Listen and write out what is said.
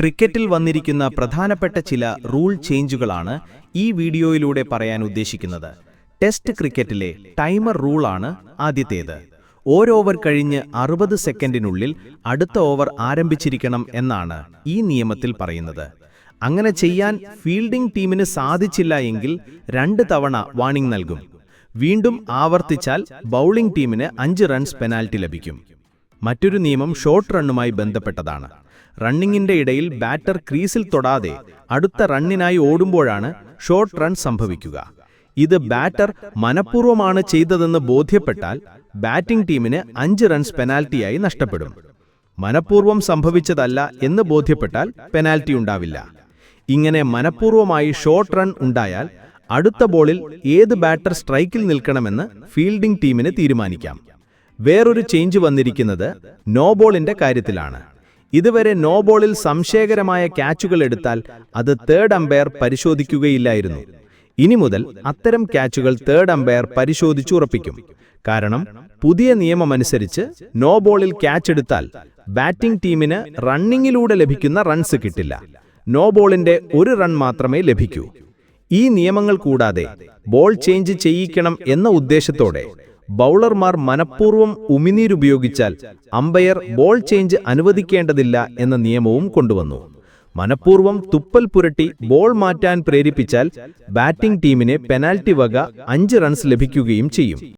ക്രിക്കറ്റിൽ വന്നിരിക്കുന്ന പ്രധാനപ്പെട്ട ചില റൂൾ ചേഞ്ചുകളാണ് ഈ വീഡിയോയിലൂടെ പറയാൻ ഉദ്ദേശിക്കുന്നത്. ടെസ്റ്റ് ക്രിക്കറ്റിലെ ടൈമർ റൂളാണ് ആദ്യത്തേത്. ഓരോവർ കഴിഞ്ഞ് അറുപത് സെക്കൻഡിനുള്ളിൽ അടുത്ത ഓവർ ആരംഭിച്ചിരിക്കണം എന്നാണ് ഈ നിയമത്തിൽ പറയുന്നത്. അങ്ങനെ ചെയ്യാൻ ഫീൽഡിംഗ് ടീമിന് സാധിച്ചില്ല എങ്കിൽ രണ്ട് തവണ വാണിംഗ് നൽകും. വീണ്ടും ആവർത്തിച്ചാൽ ബൗളിംഗ് ടീമിന് അഞ്ച് റൺസ് പെനാൽറ്റി ലഭിക്കും. മറ്റൊരു നിയമം ഷോർട്ട് റണ്ണുമായി ബന്ധപ്പെട്ടതാണ്. റണ്ണിങ്ങിന്റെ ഇടയിൽ ബാറ്റർ ക്രീസിൽ തൊടാതെ അടുത്ത റണ്ണിനായി ഓടുമ്പോഴാണ് ഷോർട്ട് റൺ സംഭവിക്കുക. ഇത് ബാറ്റർ മനഃപൂർവമാണ് ചെയ്തതെന്ന് ബോധ്യപ്പെട്ടാൽ ബാറ്റിംഗ് ടീമിന് അഞ്ച് റൺസ് പെനാൽറ്റിയായി നഷ്ടപ്പെടും. മനഃപൂർവം സംഭവിച്ചതല്ല എന്ന് ബോധ്യപ്പെട്ടാൽ പെനാൽറ്റി ഉണ്ടാവില്ല. ഇങ്ങനെ മനഃപൂർവമായി ഷോർട്ട് റൺ ഉണ്ടായാൽ അടുത്ത ബോളിൽ ഏത് ബാറ്റർ സ്ട്രൈക്കിൽ നിൽക്കണമെന്ന് ഫീൽഡിംഗ് ടീമിന് തീരുമാനിക്കാം. വേറൊരു ചേഞ്ച് വന്നിരിക്കുന്നത് നോ ബോളിന്റെ കാര്യത്തിലാണ്. ഇതുവരെ നോബോളിൽ സംശയകരമായ ക്യാച്ചുകൾ എടുത്താൽ അത് തേർഡ് അമ്പയർ പരിശോധിക്കുകയില്ലായിരുന്നു. ഇനി മുതൽ അത്തരം ക്യാച്ചുകൾ തേർഡ് അമ്പയർ പരിശോധിച്ചുറപ്പിക്കും. കാരണം പുതിയ നിയമമനുസരിച്ച് നോബോളിൽ ക്യാച്ച് എടുത്താൽ ബാറ്റിംഗ് ടീമിന് റണ്ണിങ്ങിലൂടെ ലഭിക്കുന്ന റൺസ് കിട്ടില്ല. നോബോളിന്റെ ഒരു റൺ മാത്രമേ ലഭിക്കൂ. ഈ നിയമങ്ങൾ കൂടാതെ ബോൾ ചേഞ്ച് ചെയ്യിക്കണം എന്ന ഉദ്ദേശത്തോടെ ബൗളർമാർ മനഃപൂർവം ഉമിനീരുപയോഗിച്ചാൽ അമ്പയർ ബോൾ ചേഞ്ച് അനുവദിക്കേണ്ടതില്ല എന്ന നിയമവും കൊണ്ടുവന്നു. മനഃപൂർവം തുപ്പൽ പുരട്ടി ബോൾ മാറ്റാൻ പ്രേരിപ്പിച്ചാൽ ബാറ്റിംഗ് ടീമിനെ പെനാൽറ്റി വക അഞ്ച് റൺസ് ലഭിക്കുകയും ചെയ്യും.